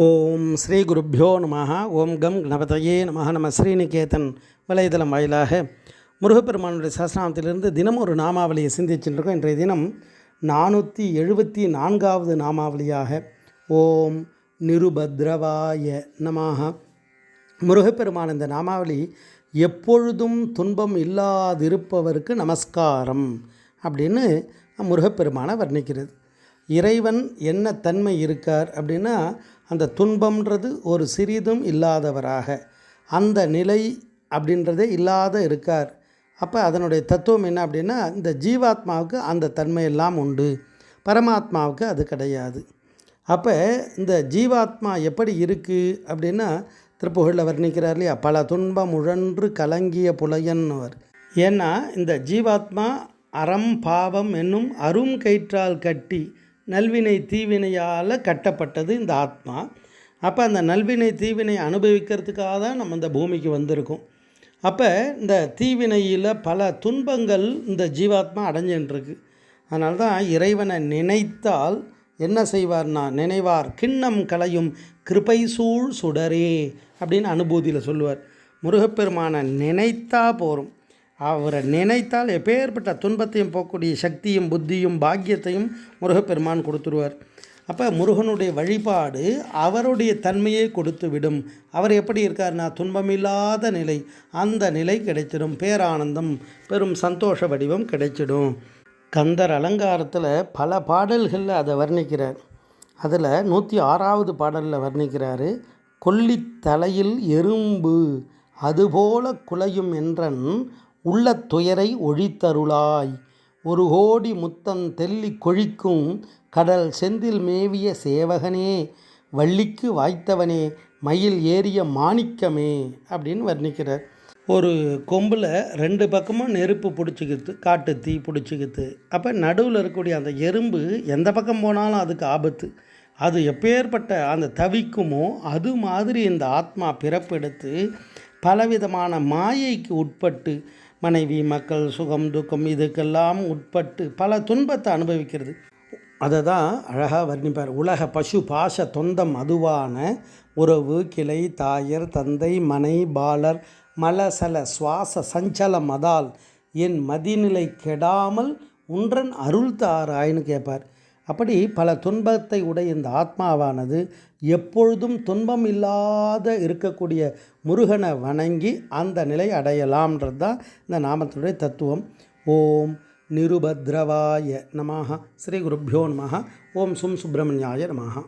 ஓம் ஸ்ரீ குருப்பியோ நம ஓம் கம் கணபதையே நம நம ஸ்ரீநிகேதன் வலைதளம் வாயிலாக முருகப்பெருமானுடைய சஹஸ்ரநாமத்திலிருந்து தினம் ஒரு நாமாவளியை சிந்திச்சுருக்கோம் இன்றைய தினம் நானூற்றி எழுபத்தி நான்காவது நாமாவளியாக ஓம் நிருபத்ரவாய நமாக முருகப்பெருமான் இந்த நாமாவளி எப்பொழுதும் துன்பம் இல்லாதிருப்பவருக்கு நமஸ்காரம் அப்படின்னு முருகப்பெருமானை வர்ணிக்கிறது. இறைவன் என்ன தன்மை இருக்கார் அப்படின்னா அந்த துன்பம்ன்றது ஒரு சிறிதும் இல்லாதவராக. அந்த நிலை அப்படின்றதே இல்லாத இருக்கார். அப்போ அதனுடைய தத்துவம் என்ன அப்படின்னா இந்த ஜீவாத்மாவுக்கு அந்த தன்மை எல்லாம் உண்டு. பரமாத்மாவுக்கு அது கிடையாது. அப்போ இந்த ஜீவாத்மா எப்படி இருக்குது அப்படின்னா திருப்புகழில் வர்ணிக்கிறார் இல்லையா? பல துன்பம் உழன்று கலங்கிய புலையன்னவர் ஏன்னா இந்த ஜீவாத்மா அறம் பாவம் என்னும் அரும் கயிற்றால் கட்டி நல்வினை தீவினையால் கட்டப்பட்டது இந்த ஆத்மா. அப்போ அந்த நல்வினை தீவினை அனுபவிக்கிறதுக்காக தான் நம்ம இந்த பூமிக்கு வந்திருக்கோம். அப்போ இந்த தீவினையில் பல துன்பங்கள் இந்த ஜீவாத்மா அடைஞ்சின்றிருக்கு. அதனால தான் இறைவனை நினைத்தால் என்ன செய்வார்னா நினைவார் கிண்ணம் கலையும் கிருபை சூழ் சுடரே அப்படின்னு அனுபூதியில் சொல்லுவார். முருகப்பெருமானை நினைத்தா போகிறோம் அவரை நினைத்தால் எப்பேற்பட்ட துன்பத்தையும் போகக்கூடிய சக்தியும் புத்தியும் பாக்கியத்தையும் முருகப்பெருமான் கொடுத்துருவார். அப்போ முருகனுடைய வழிபாடு அவருடைய தன்மையை கொடுத்து விடும் அவர் எப்படி இருக்கார்னா துன்பமில்லாத நிலை அந்த நிலை கிடைச்சிடும். பேரானந்தம் பெரும் சந்தோஷ வடிவம் கிடைச்சிடும். கந்தர் அலங்காரத்தில் பல பாடல்களில் அதை வர்ணிக்கிறார். அதில் நூற்றி ஆறாவது பாடலில் வர்ணிக்கிறாரு கொல்லித்தலையில் எறும்பு அதுபோல குலையும் என்றன் உள்ள துயரை ஒழித்தருளாய். ஒரு கோடி முத்தம் தெல்லி கொழிக்கும் கடல் செந்தில் மேவிய சேவகனே வள்ளிக்கு வாய்த்தவனே மயில் ஏறிய மாணிக்கமே அப்படின்னு வர்ணிக்கிறார். ஒரு கொம்பில் ரெண்டு பக்கமும் நெருப்பு பிடிச்சிக்கிது காட்டு தீ பிடிச்சிக்கிது அப்போ நடுவில் இருக்கக்கூடிய அந்த எறும்பு எந்த பக்கம் போனாலும் அதுக்கு ஆபத்து. அது எப்பேற்பட்ட அந்த தவிக்குமோ அது மாதிரி இந்த ஆத்மா பிறப்பெடுத்து பலவிதமான மாயைக்கு உட்பட்டு மனைவி மக்கள் சுகம் துக்கம் இதுக்கெல்லாம் உட்பட்டு பல துன்பத்தை அனுபவிக்கிறது. அதை தான் அழகாக வர்ணிப்பார். உலக பசு பாச தொந்தம் அதுவான உறவு கிளை தாயர் தந்தை மனை பாலர் மலசல சுவாச சஞ்சலம் அதால் என் மதிநிலை கெடாமல் உன்றன் அருள் தாராயின்னு கேட்பார். அப்படி பல துன்பத்தை உடைய இந்த ஆத்மாவானது எப்பொழுதும் துன்பம் இல்லாத இருக்கக்கூடிய முருகனை வணங்கி அந்த நிலை அடையலாம்ன்றது தான் இந்த நாமத்தினுடைய தத்துவம். ஓம் நிருபத்ரவாய நமாக ஸ்ரீ குருப்பியோ நமாக ஓம் சும் சுப்பிரமணியாய நமாக